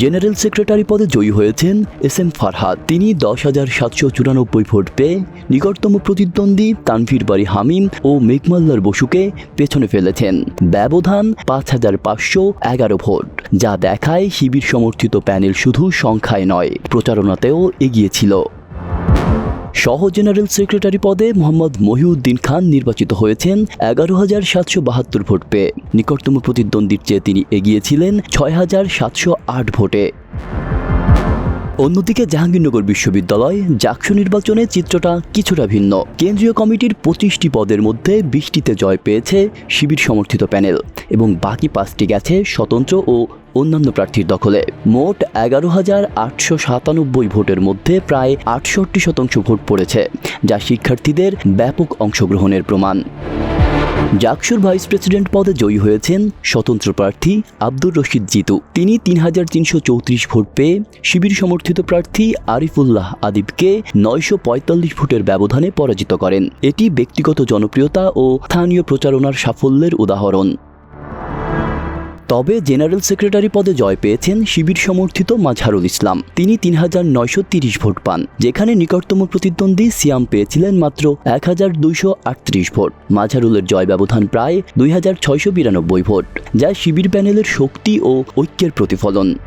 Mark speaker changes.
Speaker 1: General secretary পদে জয়ী হয়েছেন S M Farhad. তিনি দশ হাজার সাতশো চুরানব্বই ভোট পেয়ে নিকটতম প্রতিদ্বন্দ্বী তানভীর বাড়ি হামিম ও মেঘমাল্লার বসুকে পেছনে ফেলেছেন। ব্যবধান পাঁচ হাজার পাঁচশো এগারো ভোট, যা দেখায় শিবির সমর্থিত প্যানেল শুধু সংখ্যায় নয়, প্রচারণাতেও এগিয়েছিল সহ জেনারেল সেক্রেটারি পদে মোহাম্মদ মহিউদ্দিন খান নির্বাচিত হয়েছেন এগারো হাজার সাতশো বাহাত্তর ভোট পেয়ে। নিকটতম প্রতিদ্বন্দ্বীর চেয়ে তিনি এগিয়েছিলেন ছয় হাজার সাতশো আট ভোটে। অন্যদিকে জাহাঙ্গীরনগর বিশ্ববিদ্যালয় জাকসু নির্বাচনে চিত্রটা কিছুটা ভিন্ন। কেন্দ্রীয় কমিটির পঁচিশটি পদের মধ্যে বিশটিতে জয় পেয়েছে শিবির সমর্থিত প্যানেল এবং বাকি পাঁচটি গেছে স্বতন্ত্র ও অন্যান্য প্রার্থীর দখলে। মোট এগারো হাজার আটশো সাতানব্বই ভোটের মধ্যে প্রায় আটষট্টি শতাংশ ভোট পড়েছে, যা শিক্ষার্থীদের ব্যাপক অংশগ্রহণের প্রমাণ। জাকসুর ভাইস প্রেসিডেন্ট পদে জয়ী হয়েছেন স্বতন্ত্র প্রার্থী আব্দুর রশিদ জিতু। তিনি তিন হাজার তিনশো চৌত্রিশ ভোট পেয়ে শিবির সমর্থিত প্রার্থী আরিফুল্লাহ আদিবকে নয়শো পঁয়তাল্লিশ ভোটের ব্যবধানে পরাজিত করেন। এটি ব্যক্তিগত জনপ্রিয়তা ও স্থানীয় প্রচারণার সাফল্যের উদাহরণ। তবে জেনারেল সেক্রেটারি পদে জয় পেয়েছেন শিবির সমর্থিত মাঝহারুল ইসলাম। তিনি তিন হাজার নয়শো তিরিশ ভোট পান, যেখানে নিকটতম প্রতিদ্বন্দ্বী সিয়াম পেয়েছিলেন মাত্র এক হাজার দুইশো আটত্রিশ ভোট। মাঝহারুলের জয় ব্যবধান প্রায় দুই হাজার ছয়শো বিরানব্বই ভোট, যা শিবির প্যানেলের শক্তি ও ঐক্যের প্রতিফলন।